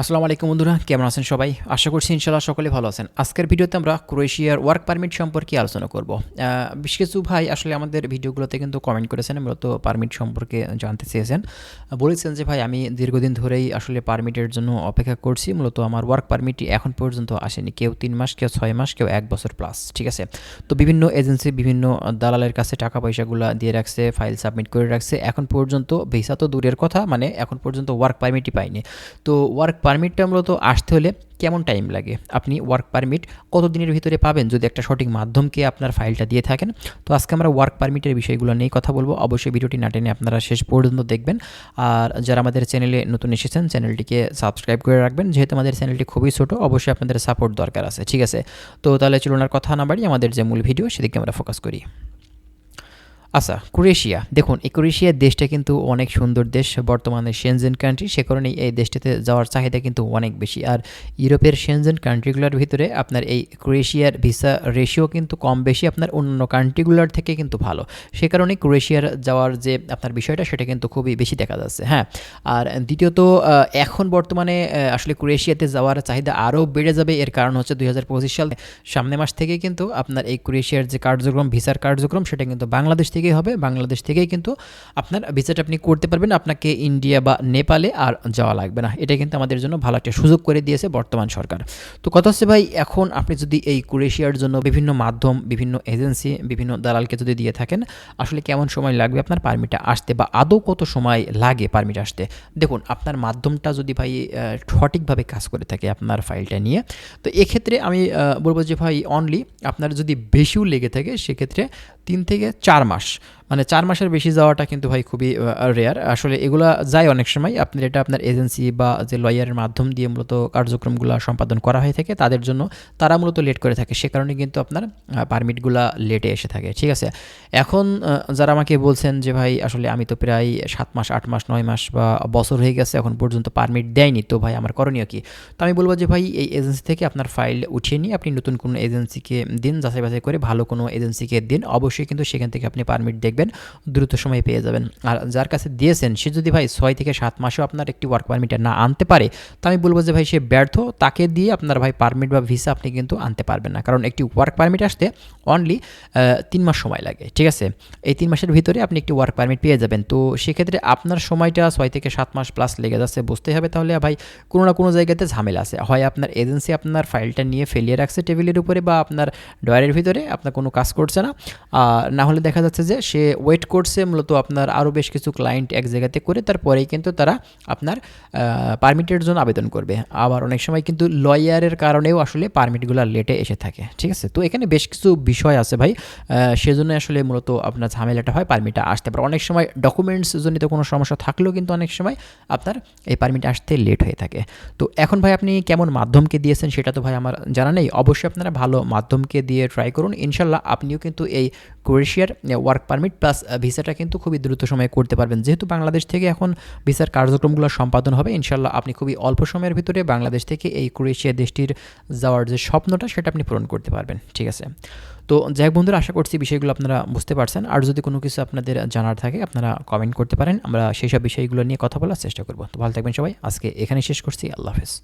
আসসালামু আলাইকুম বন্ধুরা, কেমন আছেন সবাই? আশা করছি ইনশাল্লাহ সকলে ভালো আছেন। আজকের ভিডিওতে আমরা ক্রোয়েশিয়ার ওয়ার্ক পারমিট সম্পর্কে আলোচনা করব। বেশ কিছু ভাই আসলে আমাদের ভিডিওগুলোতে কিন্তু কমেন্ট করেছেন, মূলত পারমিট সম্পর্কে জানতে চেয়েছেন। বলেছেন যে, ভাই, আমি দীর্ঘদিন ধরেই আসলে পারমিটের জন্য অপেক্ষা করছি। মূলত আমার ওয়ার্ক পারমিটটি এখন পর্যন্ত আসেনি। কেউ তিন মাস, কেউ ছয় মাস, কেউ এক বছর প্লাস ঠিক আছে? তো বিভিন্ন এজেন্সি বিভিন্ন দালালের কাছে টাকা পয়সাগুলো দিয়ে রাখছে ফাইল সাবমিট করে রাখছে। এখন পর্যন্ত ভিসা তো দূরের কথা মানে এখন পর্যন্ত ওয়ার্ক পারমিটই পাইনি। তো ওয়ার্ক পারমিটটা মূলত আসতে হলে কেমন টাইম লাগে? আপনি ওয়ার্ক পারমিট কত দিনের ভিতরে পাবেন? যদি একটা সঠিক মাধ্যমকে আপনার ফাইলটা দিয়ে থাকেন। তো আজকে আমরা ওয়ার্ক পারমিটের বিষয়গুলো নিয়ে কথা বলব। অবশ্যই ভিডিওটি না টেনে আপনারা শেষ পর্যন্ত দেখবেন। আর যারা আমাদের চ্যানেলে নতুন এসেছেন চ্যানেলটিকে সাবস্ক্রাইব করে রাখবেন। যেহেতু আমাদের চ্যানেলটি খুবই ছোটো, অবশ্যই আপনাদের সাপোর্ট দরকার আছে। ঠিক আছে? তো তাহলে চলুন আর কথা না বাড়ি আমাদের যে মূল ভিডিও সেদিকে আমরা ফোকাস করি। আচ্ছা ক্রোয়েশিয়া। দেখুন, এই ক্রোয়েশিয়া দেশটা কিন্তু অনেক সুন্দর দেশ। বর্তমানে সেনজেন কান্ট্রি সে কারণেই এই দেশটাতে যাওয়ার চাহিদা কিন্তু অনেক বেশি। আর ইউরোপের সেনজেন কান্ট্রিগুলোর ভিতরে আপনার এই ক্রোয়েশিয়ার ভিসা রেশিও কিন্তু কম বেশি, আপনার অন্য কান্ট্রিগুলোর থেকে কিন্তু ভালো। সে কারণে ক্রোয়েশিয়ার যাওয়ার যে আপনার বিষয়টা, সেটা কিন্তু খুবই বেশি দেখা যাচ্ছে হ্যাঁ। আর দ্বিতীয়ত এখন বর্তমানে আসলে ক্রোয়েশিয়াতে যাওয়ার চাহিদা আরও বেড়ে যাবে। এর কারণ হচ্ছে দুই সাল সামনে মাস থেকে কিন্তু আপনার এই ক্রোয়েশিয়ার যে কার্যক্রম, ভিসার কার্যক্রম, সেটা কিন্তু বাংলাদেশ থেকেই হবে, বাংলাদেশ থেকেই কিন্তু আপনার ভিসাটা আপনি করতে পারবেন। আপনাকে ইন্ডিয়া বা নেপালে আর যাওয়া লাগবে না। এটা কিন্তু আমাদের জন্য ভালো একটা সুযোগ করে দিয়েছে বর্তমান সরকার। তো কথা হচ্ছে ভাই, এখন আপনি যদি এই ক্রোয়েশিয়ার জন্য বিভিন্ন মাধ্যম, বিভিন্ন এজেন্সি বিভিন্ন দালালকে যদি দিয়ে থাকেন, আসলে কেমন সময় লাগবে আপনার পারমিটটা আসতে বা আদৌ কত সময় লাগে পারমিট আসতে? দেখুন, আপনার মাধ্যমটা যদি ভাই সঠিকভাবে কাজ করে থাকে আপনার ফাইলটা নিয়ে, তো এক্ষেত্রে আমি বলব যে ভাই অনলি আপনার যদি বেশিও লেগে থাকে, সেক্ষেত্রে তিন থেকে চার মাস। মানে চার মাসের বেশি যাওয়াটা কিন্তু ভাই খুবই রেয়ার আসলে এগুলা যায় অনেক সময়। আপনার এটা আপনার এজেন্সি বা যে লয়ারের মাধ্যম দিয়ে মূলত কার্যক্রমগুলো সম্পাদন করা হয়ে থাকে, তাদের জন্য তারা মূলত লেট করে থাকে। সে কারণে কিন্তু আপনার পারমিটগুলা লেটে এসে থাকে। ঠিক আছে? এখন যারা আমাকে বলছেন যে ভাই, আসলে আমি তো প্রায় সাত মাস, আট মাস, নয় মাস বা বছর হয়ে গেছে এখন পর্যন্ত পারমিট দেয়নি, তো ভাই আমার করণীয় কি? তো আমি বলব যে ভাই, এই এজেন্সি থেকে আপনার ফাইল উঠিয়ে নিয়ে আপনি নতুন কোনো এজেন্সিকে দিন যাচাই বাছাই করে ভালো কোনো এজেন্সিকে দিন। অবশ্যই কিন্তু সেখান থেকে আপনি পারমিট দেখবেন। দ্রুত সময়ে পেয়ে যাবেন। আর যার কাছে দিয়েছেন, সে যদি ভাই ছয় থেকে সাত মাসেও আপনার একটি ওয়ার্ক পারমিট না আনতে পারে, তো আমি বলব যে ভাই সে ব্যর্থ, তাকে দিয়ে আপনার ভাই পারমিট বা ভিসা আপনি কিন্তু আনতে পারবেন না। কারণ একটি ওয়ার্ক পারমিট আসতে অনলি তিন মাস সময় লাগে, ঠিক আছে? এই তিন মাসের ভিতরে আপনি একটি ওয়ার্ক পারমিট পেয়ে যাবেন। তো সেক্ষেত্রে আপনার সময়টা ছয় থেকে সাত মাস প্লাস লেগে যাচ্ছে বুঝতে হবে তাহলে ভাই কোনো না কোনো জায়গাতে ঝামেলা আছে। হয় আপনার এজেন্সি আপনার ফাইলটা নিয়ে ফেলিয়ে রাখছে টেবিলের উপরে বা আপনার ডয়ারের ভিতরে, আপনার কোনো কাজ করছে না। না হলে দেখা যাচ্ছে যে সে ওয়েট করছে, মূলত আপনার আরও বেশ কিছু ক্লায়েন্ট এক জায়গাতে করে, তারপরেই কিন্তু তারা আপনার পারমিটের জন্য আবেদন করবে। আবার অনেক সময় কিন্তু লয়ারের কারণেও আসলে পারমিটগুলো লেটে এসে থাকে, ঠিক আছে? তো এখানে বেশ কিছু বিষয় আছে ভাই সেজন্য আসলে মূলত আপনার ঝামেলাটা হয় পারমিটটা আসতে পারে। অনেক সময় ডকুমেন্টস জনিত কোনো সমস্যা থাকলেও কিন্তু অনেক সময় আপনার এই পারমিট আসতে লেট হয়ে থাকে। তো এখন ভাই আপনি কেমন মাধ্যমকে দিয়েছেন সেটা তো ভাই আমার জানা নেই। অবশ্যই আপনারা ভালো মাধ্যমকে দিয়ে ট্রাই করুন। ইনশাল্লাহ আপনিও কিন্তু এই ক্রোয়েশিয়ার ওয়ার্ক পারমিট প্লাস ভিসাটা কিন্তু খুবই দ্রুত সময়ে করতে পারবেন। যেহেতু বাংলাদেশ থেকে এখন ভিসার কার্যক্রমগুলো সম্পাদন হবে ইনশাল্লাহ আপনি খুবই অল্প সময়ের ভিতরে বাংলাদেশ থেকে এই ক্রোয়েশিয়া দেশটির যাওয়ার যে স্বপ্নটা, সেটা আপনি পূরণ করতে পারবেন। ঠিক আছে? তো যাই হোক বন্ধুরা, আশা করছি বিষয়গুলো আপনারা বুঝতে পারছেন। আর যদি কোনো কিছু আপনাদের জানার থাকে, আপনারা কমেন্ট করতে পারেন। আমরা সেই সব বিষয়গুলো নিয়ে কথা বলার চেষ্টা করব। তো ভালো থাকবেন সবাই। আজকে এখানে শেষ করছি। আল্লাহ হাফেজ।